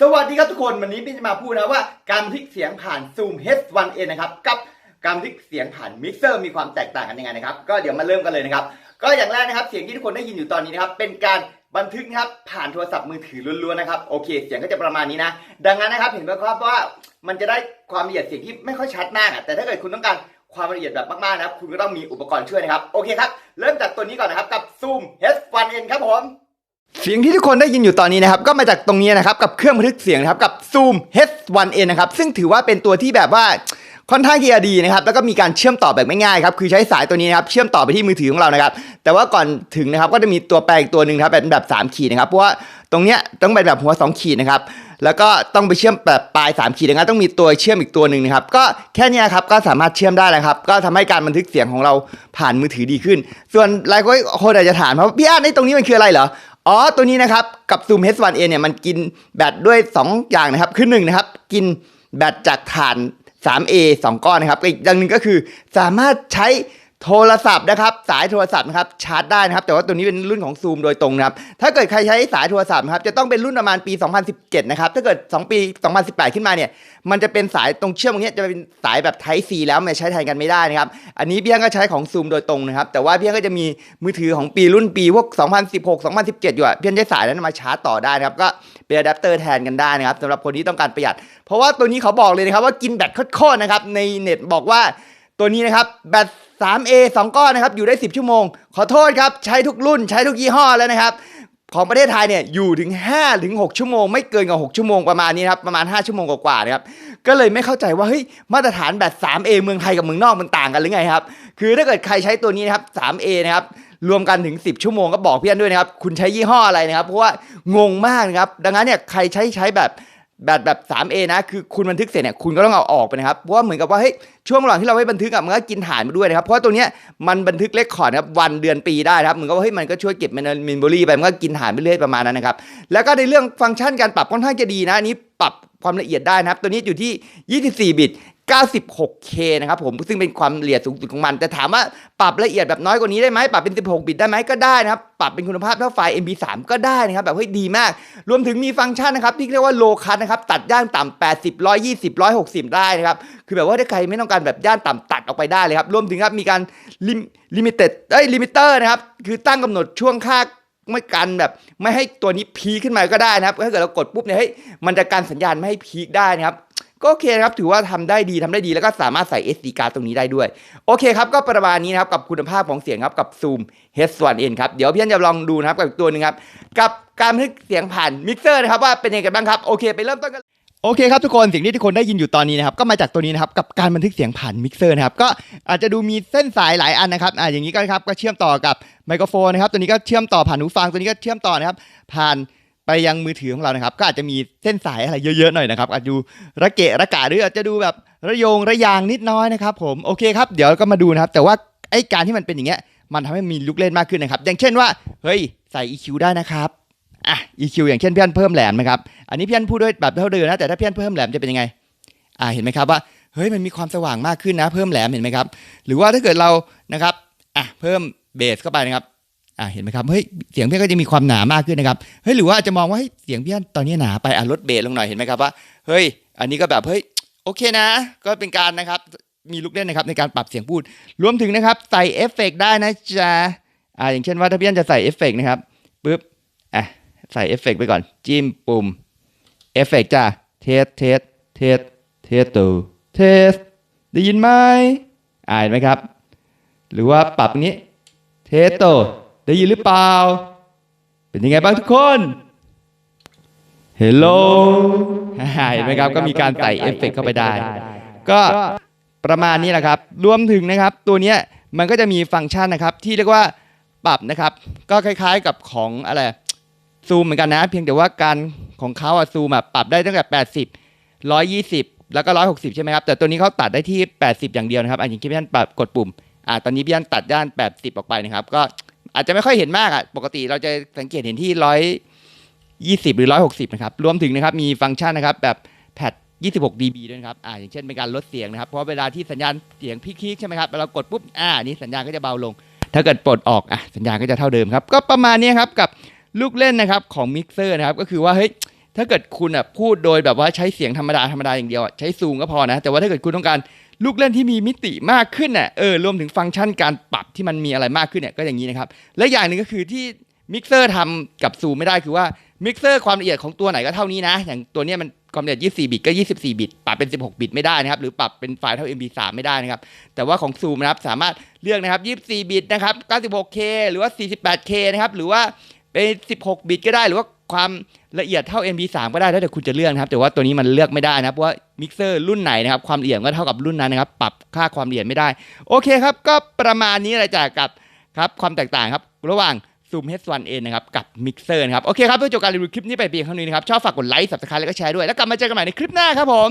สวัสดีครับทุกคนวันนี้พี่จะมาพูดนะว่าการบันทึกเสียงผ่าน Zoom H1n นะครับกับการบันทึกเสียงผ่านมิกเซอร์มีความแตกต่างกันยังไงนะครับก็เดี๋ยวมาเริ่มกันเลยนะครับ ก็อย่างแรกนะครับเสียงที่ทุกคนได้ยินอยู่ตอนนี้นะครับเป็นการบันทึกนะครับผ่านโทรศัพท์มือถือล้วนๆนะครับโอเค เสียงก็จะประมาณนี้นะ ดังนั้นนะครับเห็นไหมครับว่ามันจะได้ความละเอียดเสียงที่ไม่ค่อยชัดมากอะแต่ถ้าเกิดคุณต้องการความละเอียดแบบมากๆนะครับคุณก็ต้องมีอุปกรณ์ช่วยนะครับโอเคครับเริ่มจากตัวนี้ก่อนนะครับกับ Zoom H1n ครับผม เสียงที่ทุกคนได้ยินอยู่ตอนนี้นะครับก็มาจากตรงนี้นะครับกับเครื่องบันทึกเสียงนะครับกับ Zoom H1n นะครับซึ่งถือว่าเป็นตัวที่แบบว่าค่อนข้างที่จะดีนะครับแล้วก็มีการเชื่อมต่อแบบไม่ง่ายครับคือใช้สายตัวนี้นะครับเชื่อมต่อไปที่มือถือของเรานะครับแต่ว่าก่อนถึงนะครับก็จะมีตัวแปลอีกตัวหนึ่งครับเป็นแบบ 3 ขีดนะครับเพราะว่าตรงเนี้ยต้องเป็นแบบหัว 2 ขีดนะครับแล้วก็ต้องไปเชื่อมแบบปลาย 3 ขีดนะครับต้องมีตัวเชื่อมอีกตัวหนึ่งนะครับก็แค่นี้ครับก็สามารถเชื่อมได้แล้วครับก็ทำให้การบันทึกเสียงของเราผ่านมือถือดีขึ้น ส่วนหลายคนอาจจะถามว่าพี่อาร์ตในตรงนี้มันคืออะไรเหรอ อ๋อ ตัวนี้นะครับ กับ Zoom H1A เนี่ยมันกินแบตด้วย 2 อย่างนะครับ คือหนึ่งนะครับ กินแบตจากฐาน 3A 2 ก้อนนะครับ อีกอย่างหนึ่งก็คือสามารถใช้ โทรศัพท์นะครับสายโทรศัพท์นะครับชาร์จได้นะครับแต่ว่าตัวนี้เป็นรุ่นของ Zoom โดยตรงนะครับถ้าเกิดใครใช้สายโทรศัพท์นะครับจะต้องเป็นรุ่นประมาณปี 2017 นะครับถ้าเกิด 2 ปี 2018 ขึ้นมาเนี่ยมันจะเป็นสายตรงเชื่อมตรงเนี้ยจะเป็นสายแบบ Type C แล้วมันใช้แทนกันไม่ได้นะครับอันนี้พี่ยังก็ใช้ของ Zoom โดยตรงนะครับแต่ว่าพี่ยังก็จะมีมือถือของปีรุ่นปีพวก 2016 2017 อยู่อะพี่ยังใช้สายนั้นมาชาร์จต่อได้นะครับก็เป็นอะแดปเตอร์แทนกันได้นะครับสำหรับคนที่ต้องการประหยัด เพราะว่าตัวนี้เขาบอกเลยนะครับว่ากินแบตโคตรๆนะครับในเน็ตบอกว่าตัวนี้นะครับแบต 3A 2 ก้อนนะครับอยู่ได้ 10 ชั่วโมง ขอโทษครับ ใช้ทุกรุ่นใช้ทุกยี่ห้อแล้วนะครับ ของประเทศไทยเนี่ยอยู่ถึง5ถึง6ชั่วโมง ไม่เกินกับ6ชั่วโมงประมาณนี้ครับประมาณ 5 ชั่วโมงกว่าๆนะครับก็เลยไม่เข้าใจว่าเฮ้ยมาตรฐานแบต 3A เมืองไทยกับเมืองนอกมันต่างกันหรือไงครับคือถ้าเกิดใครใช้ตัวนี้นะครับ 3A นะครับรวมกันถึง 10 ชั่วโมงก็บอกเพื่อนด้วยนะครับ คุณใช้ยี่ห้ออะไรนะครับ เพราะว่างงมากนะครับ ดังนั้นเนี่ยใครใช้ใช้แบบ แบบแบบ 3A นะ คือคุณบันทึกเสร็จเนี่ยคุณก็ต้องเอาออกไปนะครับ เพราะว่าเหมือนกับว่าเฮ้ยช่วงระหว่างที่เราไม่บันทึกอะมันก็กินฐานมาด้วยนะครับ เพราะว่าตัวเนี้ยมันบันทึกเลขคอร์ดนครับวันเดือนปีได้นะครับเหมือนกับว่าเฮ้ยมันก็ช่วยเก็บเมมโมรีไปมันก็กินฐานไปเรื่อยประมาณนั้นนะครับแล้วก็ในเรื่องฟังก์ชันการปรับค่อนข้างจะดีนะอันนี้ปรับความละเอียดได้นะครับ ตัวนี้อยู่ที่ 24 บิต 96K นะครับผมซึ่งเป็นความละเอียดสูงสุดของมัน แต่ถามว่าปรับละเอียดแบบน้อยกว่านี้ได้ไหมปรับเป็น 16 บิตได้ไหมก็ได้นะครับ ปรับเป็นคุณภาพเท่าไฟล์ MP3 ก็ได้นะครับ แบบเฮ้ยดีมาก รวมถึงมีฟังก์ชันนะครับ ที่เรียกว่า low cut นะครับ ตัดย่านต่ำ80 120 160 ได้นะครับ คือแบบว่าถ้าใครไม่ต้องการแบบย่านต่ำตัดออกไปได้เลยครับรวมถึงครับมีการลิมิเต็ดเอ้ยลิมิเตอร์นะครับคือตั้งกำหนดช่วงค่าไม่กันแบบไม่ให้ตัวนี้พีขึ้นมาก็ได้นะครับถ้าเกิดเรากดปุ๊บเนี่ยเฮ้ยมันจะการสัญญาณไม่ให้พีคได้นะครับ ก็โอเคครับถือว่าทำได้ดีทำได้ดีแล้วก็สามารถใส่ SD card ตรงนี้ได้ด้วย โอเคครับ ก็ประมาณนี้นะครับ กับคุณภาพของเสียงครับกับ Zoom H1n ครับ เดี๋ยวพี่อันจะลองดูนะครับกับอีกตัวหนึ่งครับ กับการบันทึกเสียงผ่านมิกเซอร์นะครับว่าเป็นยังไงกันบ้างครับ โอเค ไปเริ่มต้นกันโอเคครับทุกคนสิ่งที่ทุกคนได้ยินอยู่ตอนนี้นะครับก็มาจากตัวนี้นะครับกับการบันทึกเสียงผ่านมิกเซอร์นะครับก็อาจจะดูมีเส้นสายหลายอันนะครับอ่าอย่างนี้ก็ครับก็เชื่อมต่อกับไมโครโฟนนะครับตัวนี้ก็เชื่อมต่อผ่านหูฟังตัวนี้ก็เชื่อมต่อนะครับผ่าน ไปยังมือถือของเรานะครับ ก็อาจจะมีเส้นสายอะไรเยอะๆหน่อยนะครับอาจจะดูระเกะระกะหรืออาจจะดูแบบระโยงระยางนิดน้อยนะครับ ผมโอเคครับเดี๋ยวก็มาดูนะครับ แต่ว่าไอ้การที่มันเป็นอย่างเงี้ยมันทำให้มีลูกเล่นมากขึ้นนะครับ อย่างเช่นว่าเฮ้ยใส่ EQ ได้นะครับอะ EQ อย่างเช่นพี่อันเพิ่มแหลมนะครับอันนี้พี่อันพูดด้วยแบบเท่าเดิมนะแต่ถ้าพี่อันเพิ่มแหลมจะเป็นยังไงอ่าเห็นไหมครับว่าเฮ้ยมันมีความสว่างมากขึ้นนะ เพิ่มแหลมเห็นไหมครับ หรือว่าถ้าเกิดเรานะครับอะเพิ่มเบสเข้าไปนะครับ อ่าเห็นไหมครับเฮ้ยเสียงพี่อันก็จะมีความหนามากขึ้นนะครับเฮ้ยหรือว่าอาจจะมองว่าเฮ้ยเสียงพี่อันตอนนี้หนาไปอะลดเบสลงหน่อยเห็นไหมครับว่าเฮ้ยอันนี้ก็แบบเฮ้ยโอเคนะ ก็เป็นการนะครับมีลูกเล่นนะครับในการปรับเสียงพูด รวมถึงนะครับใส่เอฟเฟกต์ได้นะจ๊ะอ่าอย่างเช่นว่าถ้าพี่อันจะใส่เอฟเฟกต์นะครับปึ๊บอะใส่เอฟเฟกต์ไปก่อน จิ้มปุ่มเอฟเฟกต์จ้าเทสเทสเทสเทสตูเทสได้ยินไหมอ่านไหมครับ หรือว่าปรับอย่างนี้เทสโต ได้ยินหรือเปล่า เป็นยังไงบ้างทุกคนเฮลโลเห็นไหมครับ ก็มีการใส่เอฟเฟกต์เข้าไปได้ ก็ประมาณนี้แหละครับ รวมถึงนะครับ ตัวเนี้ยมันก็จะมีฟังก์ชันนะครับ ที่เรียกว่าปรับนะครับ ก็คล้ายๆกับของอะไรซูมเหมือนกันนะ เพียงแต่ว่าการของเขาอะซูมอะปรับได้ตั้งแต่ 80 120 แล้วก็ 160 ใช่ไหมครับ แต่ตัวนี้เขาตัดได้ที่ 80 อย่างเดียวนะครับอันอย่างที่พี่อันปรับกดปุ่มอ่าตอนนี้พี่อันตัดด้าน 80 ออกไปนะครับ ก็ อาจจะไม่ค่อยเห็นมากอะปกติเราจะสังเกตเห็นที่120หรือ160นะครับรวมถึงนะครับมีฟังก์ชันนะครับแบบแพด26 dB ด้วยนะครับ อ่า อย่างเช่นเป็นการลดเสียงนะครับ เพราะเวลาที่สัญญาณเสียงพีคๆใช่ไหมครับ เรากดปุ๊บ อ่า นี่สัญญาณก็จะเบาลง ถ้าเกิดปลดออก อะ สัญญาณก็จะเท่าเดิมครับ ก็ประมาณนี้ครับกับลูกเล่นนะครับของมิกเซอร์นะครับ ก็คือว่า เฮ้ย ถ้าเกิดคุณอะพูดโดยแบบว่าใช้เสียงธรรมดาธรรมดาอย่างเดียวใช้ซูมก็พอนะ แต่ว่าถ้าเกิดคุณต้องการ ลูกเล่นที่มีมิติมากขึ้นน่ะเออรวมถึงฟังก์ชันการปรับที่มันมีอะไรมากขึ้นเนี่ยก็อย่างนี้นะครับ และอย่างหนึ่งก็คือที่มิกเซอร์ทำกับซูมไม่ได้คือว่ามิกเซอร์ความละเอียดของตัวไหนก็เท่านี้นะ อย่างตัวเนี้ยมันความละเอียด 24 บิตก็ 24 บิต ปรับเป็น 16 บิตไม่ได้นะครับ หรือปรับเป็นไฟล์เท่า MP3 ไม่ได้นะครับ แต่ว่าของซูมนะครับสามารถเลือกนะครับ 24 บิตนะครับ 96K หรือว่า 48K นะครับ หรือว่าเป็น 16 บิตก็ได้ หรือว่า ความละเอียดเท่า MP3 ก็ได้แล้วแต่คุณจะเลือกนะครับ แต่ว่าตัวนี้มันเลือกไม่ได้นะครับเพราะว่ามิกเซอร์รุ่นไหนนะครับความละเอียดก็เท่ากับรุ่นนั้นนะครับ ปรับค่าความละเอียดไม่ได้ โอเคครับ ก็ประมาณนี้อะไรจากกับครับความแตกต่างครับ ระหว่างซูม H1n นะครับกับ Mixer นะครับ โอเคครับเพื่อจบการรีวิวคลิปนี้ไปเพียงเท่านี้นะครับ ชอบฝากกดไลค์สับสไครต์แล้วก็แชร์ด้วยแล้วกลับมาเจอกันใหม่ในคลิปหน้าครับผม